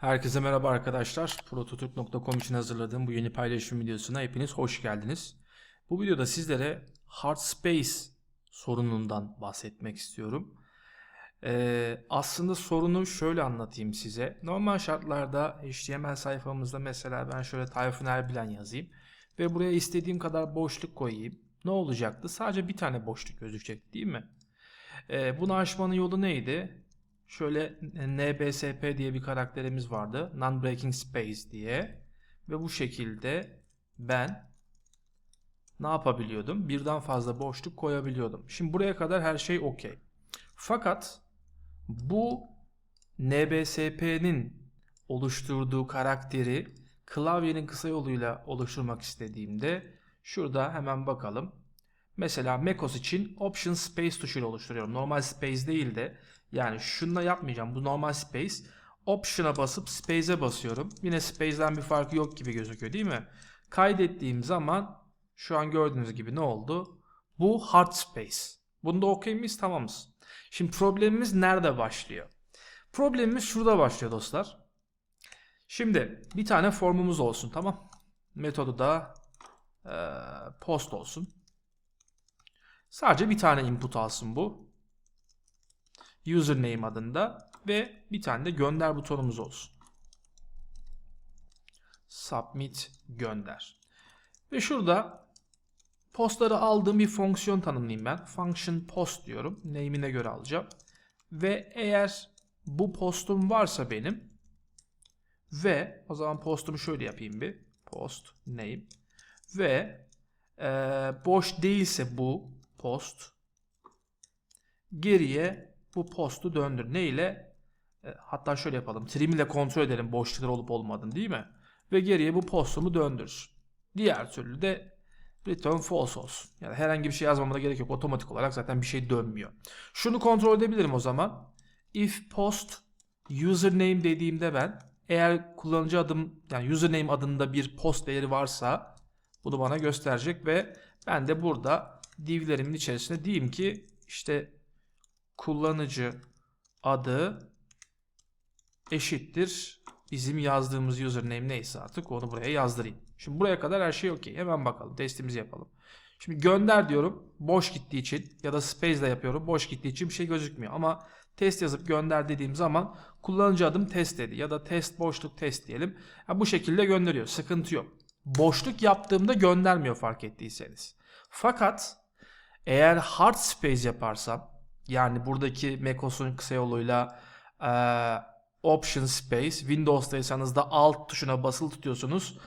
Herkese merhaba arkadaşlar. Prototurk.com için hazırladığım bu yeni paylaşım videosuna hepiniz hoş geldiniz. Bu videoda sizlere hard space sorunundan bahsetmek istiyorum. Ee, aslında sorunu şöyle anlatayım size. Normal şartlarda HTML sayfamızda mesela ben şöyle Tayfun Erbilen yazayım ve buraya istediğim kadar boşluk koyayım. Ne olacaktı? Sadece bir tane boşluk gözükecek değil mi? Ee, bunu aşmanın yolu neydi? Şöyle NBSP diye bir karakterimiz vardı. Non-breaking space diye. Ve bu şekilde ben ne yapabiliyordum? Birden fazla boşluk koyabiliyordum. Şimdi buraya kadar her şey okey. Fakat bu NBSP'nin oluşturduğu karakteri klavyenin kısa yoluyla oluşturmak istediğimde şurada hemen bakalım. Mesela macOS için Option Space tuşuyla oluşturuyorum. Normal Space değil de yani şununla yapmayacağım. Bu normal Space. Option'a basıp Space'e basıyorum. Yine Space'den bir farkı yok gibi gözüküyor değil mi? Kaydettiğim zaman şu an gördüğünüz gibi ne oldu? Bu Hard Space. Bunda okey miyiz? Tamamız. Şimdi problemimiz nerede başlıyor? Problemimiz şurada başlıyor dostlar. Şimdi bir tane formumuz olsun tamam. Metodu da e, post olsun. Sadece bir tane input alsın bu. Username adında ve bir tane de gönder butonumuz olsun. Submit gönder. Ve şurada postları aldığım bir fonksiyon tanımlayayım ben. Function post diyorum. Name'ine göre alacağım. Ve eğer bu postum varsa benim ve o zaman postumu şöyle yapayım bir. Post name ve e, boş değilse bu post geriye bu postu döndür. Ne ile? E, hatta şöyle yapalım. Trim ile kontrol edelim boşluklar olup olmadığını değil mi? Ve geriye bu postumu döndür. Diğer türlü de return false olsun. Yani herhangi bir şey yazmamına gerek yok. Otomatik olarak zaten bir şey dönmüyor. Şunu kontrol edebilirim o zaman. If post username dediğimde ben eğer kullanıcı adım yani username adında bir post değeri varsa bunu bana gösterecek ve ben de burada divlerimin içerisinde diyeyim ki işte kullanıcı adı eşittir bizim yazdığımız username neyse artık onu buraya yazdırayım. Şimdi buraya kadar her şey okey. Hemen bakalım testimizi yapalım. Şimdi gönder diyorum boş gittiği için ya da space ile yapıyorum boş gittiği için bir şey gözükmüyor. Ama test yazıp gönder dediğim zaman kullanıcı adım test dedi ya da test boşluk test diyelim. Yani bu şekilde gönderiyor sıkıntı yok. Boşluk yaptığımda göndermiyor fark ettiyseniz. Fakat eğer hard space yaparsam yani buradaki macOS'un kısa yoluyla e, option space Windows'taysanız da alt tuşuna basılı tutuyorsunuz.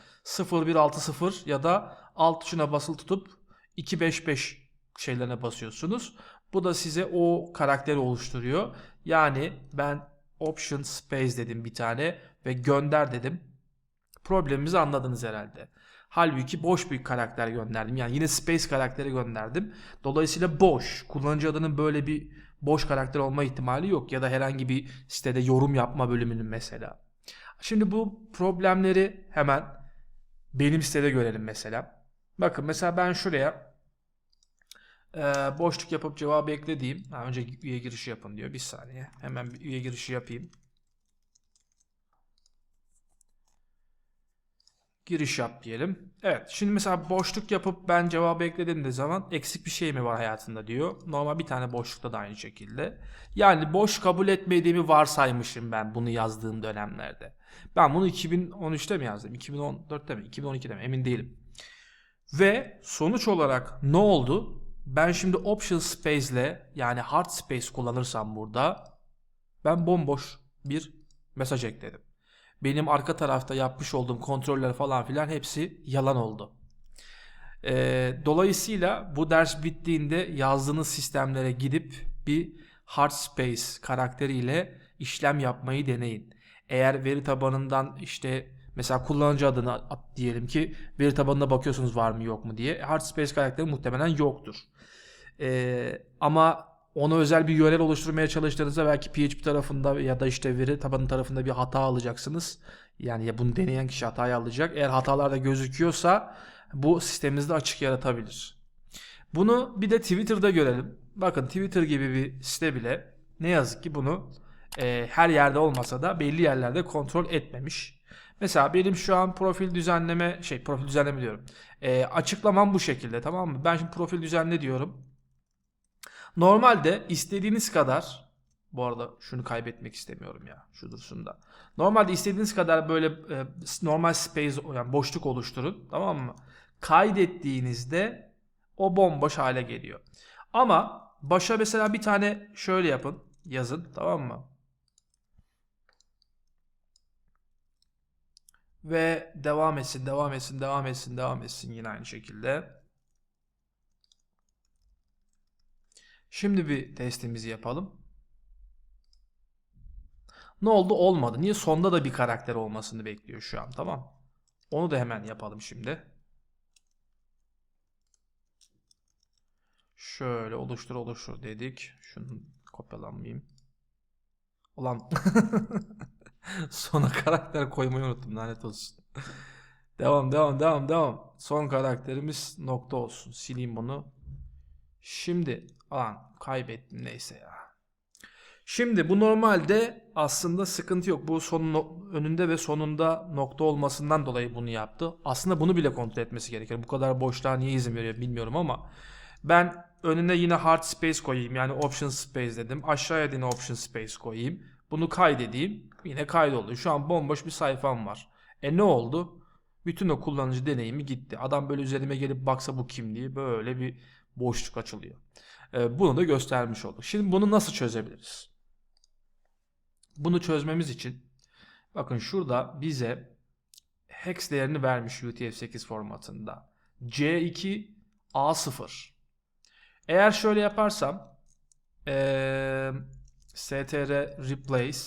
0160 ya da alt tuşuna basılı tutup 255 şeylerine basıyorsunuz. Bu da size o karakteri oluşturuyor. Yani ben option space dedim bir tane ve gönder dedim. Problemimizi anladınız herhalde. Halbuki boş bir karakter gönderdim. Yani yine space karakteri gönderdim. Dolayısıyla boş. Kullanıcı adının böyle bir boş karakter olma ihtimali yok. Ya da herhangi bir sitede yorum yapma bölümünün mesela. Şimdi bu problemleri hemen benim sitede görelim mesela. Bakın mesela ben şuraya e, boşluk yapıp cevabı eklediğim. Ha, önce üye girişi yapın diyor. Bir saniye. Hemen bir üye girişi yapayım. Giriş yap diyelim. Evet şimdi mesela boşluk yapıp ben cevabı ekledim de zaman eksik bir şey mi var hayatında diyor. Normal bir tane boşlukta da aynı şekilde. Yani boş kabul etmediğimi varsaymışım ben bunu yazdığım dönemlerde. Ben bunu 2013'te mi yazdım? 2014'te mi? 2012'de mi? Emin değilim. Ve sonuç olarak ne oldu? Ben şimdi option space ile yani hard space kullanırsam burada ben bomboş bir mesaj ekledim benim arka tarafta yapmış olduğum kontroller falan filan hepsi yalan oldu. Ee, dolayısıyla bu ders bittiğinde yazdığınız sistemlere gidip bir hard space karakteriyle işlem yapmayı deneyin. Eğer veri tabanından işte mesela kullanıcı adını at diyelim ki veri tabanına bakıyorsunuz var mı yok mu diye. Hard space karakteri muhtemelen yoktur. Ee, ama ona özel bir yönel oluşturmaya çalıştığınızda belki PHP tarafında ya da işte veri tabanı tarafında bir hata alacaksınız. Yani ya bunu deneyen kişi hatayı alacak. Eğer hatalar da gözüküyorsa bu sisteminizde açık yaratabilir. Bunu bir de Twitter'da görelim. Bakın Twitter gibi bir site bile ne yazık ki bunu e, her yerde olmasa da belli yerlerde kontrol etmemiş. Mesela benim şu an profil düzenleme şey profil düzenleme diyorum. E, açıklamam bu şekilde tamam mı? Ben şimdi profil düzenle diyorum. Normalde istediğiniz kadar bu arada şunu kaybetmek istemiyorum ya. Şu dursun da. Normalde istediğiniz kadar böyle e, normal space yani boşluk oluşturun. Tamam mı? Kaydettiğinizde o bomboş hale geliyor. Ama başa mesela bir tane şöyle yapın. Yazın. Tamam mı? Ve devam etsin, devam etsin, devam etsin, devam etsin yine aynı şekilde. Şimdi bir testimizi yapalım. Ne oldu? Olmadı. Niye? Sonda da bir karakter olmasını bekliyor şu an. Tamam. Onu da hemen yapalım şimdi. Şöyle oluştur oluştur dedik. Şunu kopyalanmayayım. Ulan sona karakter koymayı unuttum lanet olsun. devam devam devam devam. Son karakterimiz nokta olsun. Sileyim bunu. Şimdi alan kaybettim neyse ya. Şimdi bu normalde aslında sıkıntı yok. Bu sonun önünde ve sonunda nokta olmasından dolayı bunu yaptı. Aslında bunu bile kontrol etmesi gerekir. Bu kadar boşluğa niye izin veriyor bilmiyorum ama ben önüne yine hard space koyayım. Yani option space dedim. Aşağıya yine option space koyayım. Bunu kaydedeyim. Yine kaydoldu. Şu an bomboş bir sayfam var. E ne oldu? Bütün o kullanıcı deneyimi gitti. Adam böyle üzerime gelip baksa bu kim diye böyle bir boşluk açılıyor. E, bunu da göstermiş olduk. Şimdi bunu nasıl çözebiliriz? Bunu çözmemiz için bakın şurada bize hex değerini vermiş UTF-8 formatında. C2 A0. Eğer şöyle yaparsam ee, str replace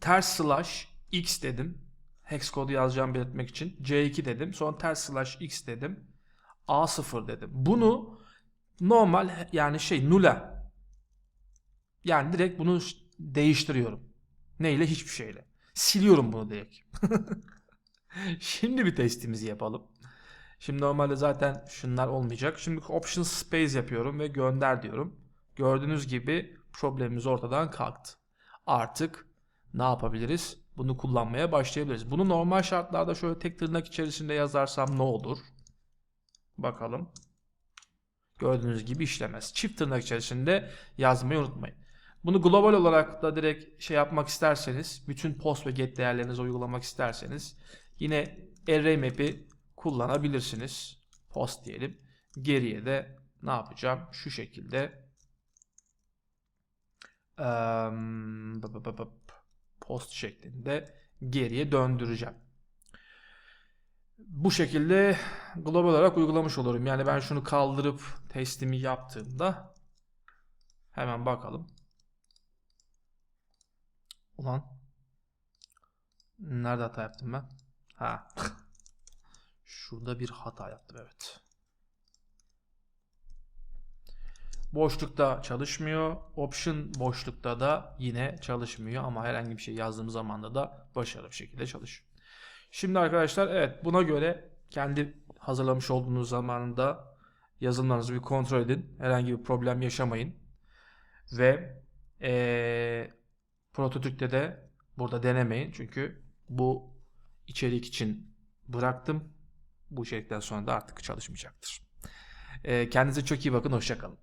ters slash x dedim. Hex kodu yazacağım belirtmek için. C2 dedim. Sonra ters slash x dedim. A0 dedim. Bunu normal yani şey nula yani direkt bunu değiştiriyorum. Neyle? Hiçbir şeyle. Siliyorum bunu direkt. Şimdi bir testimizi yapalım. Şimdi normalde zaten şunlar olmayacak. Şimdi option space yapıyorum ve gönder diyorum. Gördüğünüz gibi problemimiz ortadan kalktı. Artık ne yapabiliriz? Bunu kullanmaya başlayabiliriz. Bunu normal şartlarda şöyle tek tırnak içerisinde yazarsam ne olur? Bakalım. Gördüğünüz gibi işlemez. Çift tırnak içerisinde yazmayı unutmayın. Bunu global olarak da direkt şey yapmak isterseniz, bütün post ve get değerlerinizi uygulamak isterseniz yine array map'i kullanabilirsiniz. Post diyelim. Geriye de ne yapacağım? Şu şekilde post şeklinde geriye döndüreceğim. Bu şekilde global olarak uygulamış olurum. Yani ben şunu kaldırıp testimi yaptığımda hemen bakalım. Ulan nerede hata yaptım ben? Ha. Şurada bir hata yaptım evet. Boşlukta çalışmıyor. Option boşlukta da yine çalışmıyor ama herhangi bir şey yazdığım zamanda da başarılı bir şekilde çalışıyor. Şimdi arkadaşlar evet buna göre kendi hazırlamış olduğunuz zamanında yazılımlarınızı bir kontrol edin. Herhangi bir problem yaşamayın. Ve ee, prototürkte de burada denemeyin. Çünkü bu içerik için bıraktım. Bu içerikten sonra da artık çalışmayacaktır. Kendinize çok iyi bakın. Hoşçakalın.